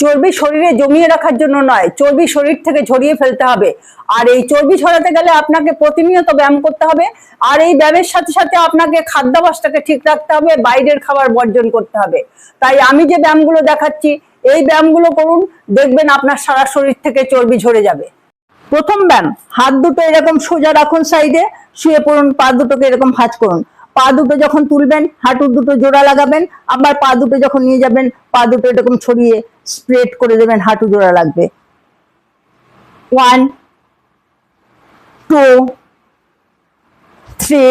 চর্বি শরীরে জমিয়ে রাখার জন্য নয়, চর্বি শরীর থেকে ঝরিয়ে ফেলতে হবে। আর এই চর্বি ঝরাতে গেলে আপনাকে প্রতিনিয়ত ব্যায়াম করতে হবে। আর এই ব্যায়ামের সাথে সাথে আপনাকে খাদ্যাভ্যাসটাকে ঠিক রাখতে হবে, বাইরের খাবার বর্জন করতে হবে। তাই আমি যে ব্যায়ামগুলো দেখাচ্ছি, এই ব্যায়ামগুলো করুন, দেখবেন আপনার সারা শরীর থেকে চর্বি ঝরে যাবে। প্রথম ব্যায়াম, হাত দুটো এরকম সোজা রাখুন সাইডে, শুয়ে পড়ুন, পা দুটোকে এরকম ভাঁজ করুন। পা দুটো যখন তুলবেন, হাঁটুর দুটো জোড়া লাগাবেন, আবার পা দুটো যখন নিয়ে যাবেন, পা দুটো এরকম ছড়িয়ে স্প্রেড করে দেবেন হাঁটু জোড়া লাগবে। One two three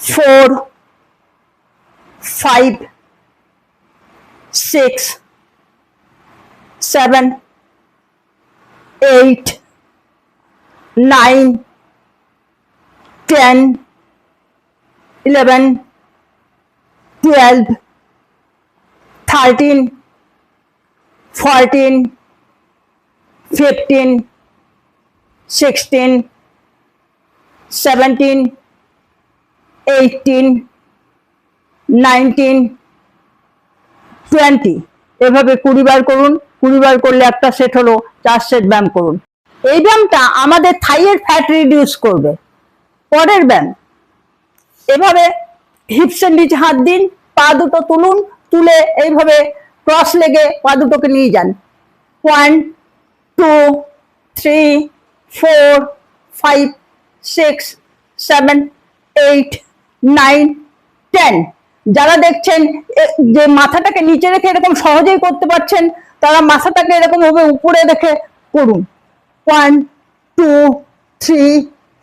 four five six seven eight, nine, ten, eleven, twelve, thirteen, fourteen, fifteen, sixteen, seventeen, eighteen, nineteen, twenty. এভাবে কুড়ি বার করুন কুড়ি বার করলে একটা সেট হলো চার সেট ব্যায়াম করুন। এই ব্যায়ামটা আমাদের থাইয়ের ফ্যাট রিডিউস করবে। পরের ব্যায়াম। এভাবে হিপসের নিচে হাত দিন পা দুটো তুলুন তুলে এইভাবে ক্রস লেগে পা দুটোকে নিয়ে যান। One two three four five six seven eight nine ten যারা দেখছেন যে মাথাটাকে নিচে রেখে এরকম সহজেই করতে পারছেন, তারা মাথাটাকে এরকম ভাবে উপরে রেখে করুন। One two three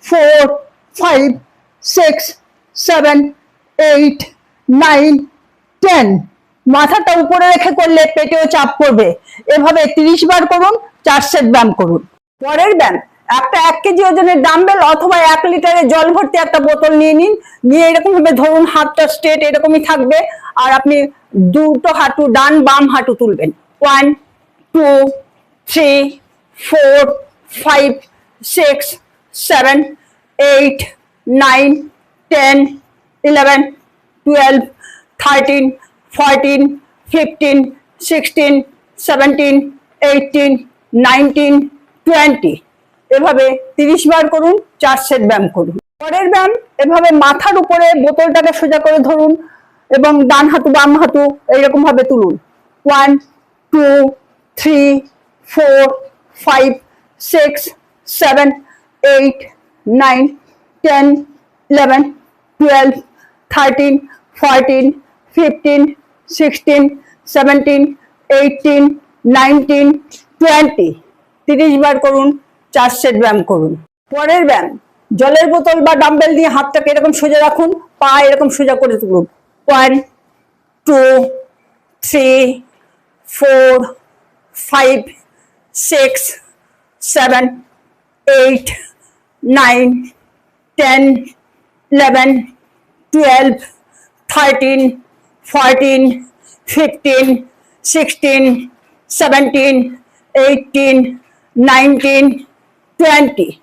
four five six seven eight nine ten মাথাটা উপরে রেখে করলে পেটেও চাপ পড়বে। এভাবে তিরিশ বার করুন, চার সেট ব্যায়াম করুন। পরের ব্যায়াম, একটা এক কেজি ওজনের ডাম্বেল অথবা এক লিটারের জল ভর্তি একটা বোতল নিয়ে নিন। নিয়ে এরকম ভাবে ধরুন হাতটা স্ট্রেট এরকমই থাকবে আর আপনি দুটো হাঁটু, ডান বাম হাঁটু তুলবেন। One two three four five six seven eight nine ten eleven twelve thirteen fourteen fifteen sixteen seventeen eighteen nineteen twenty এভাবে তিরিশ বার করুন, চার সেট ব্যায়াম করুন। পরের ব্যায়াম, এভাবে মাথার উপরে বোতলটাকে সোজা করে ধরুন এবং ডান হাতু বাম হাতু এইরকম ভাবে তুলুন। One two three four five six seven eight nine ten eleven twelve thirteen fourteen fifteen sixteen seventeen eighteen nineteen twenty তিরিশ বার করুন চার সেট ব্যায়াম করুন। পরের ব্যায়াম, জলের বোতল বা ডাম্বেল দিয়ে হাতটাকে এরকম সোজা রাখুন, পা এরকম সোজা করে তুলুন। One two three four five six seven eight nine ten eleven twelve thirteen fourteen fifteen sixteen seventeen eighteen nineteen twenty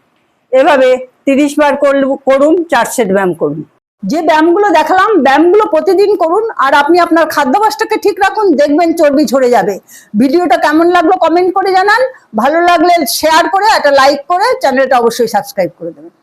এভাবে তিরিশ বার করল- করুন চার সেট ব্যায়াম করুন। যে ব্যায়ামগুলো দেখালাম, ব্যায়ামগুলো প্রতিদিন করুন আর আপনি আপনার খাদ্যাভ্যাসটাকে ঠিক রাখুন, দেখবেন চর্বি ঝরে যাবে। ভিডিওটা কেমন লাগল কমেন্ট করে জানান। ভালো লাগলে শেয়ার করে, একটা লাইক করে চ্যানেলটা অবশ্যই সাবস্ক্রাইব করে দেবেন।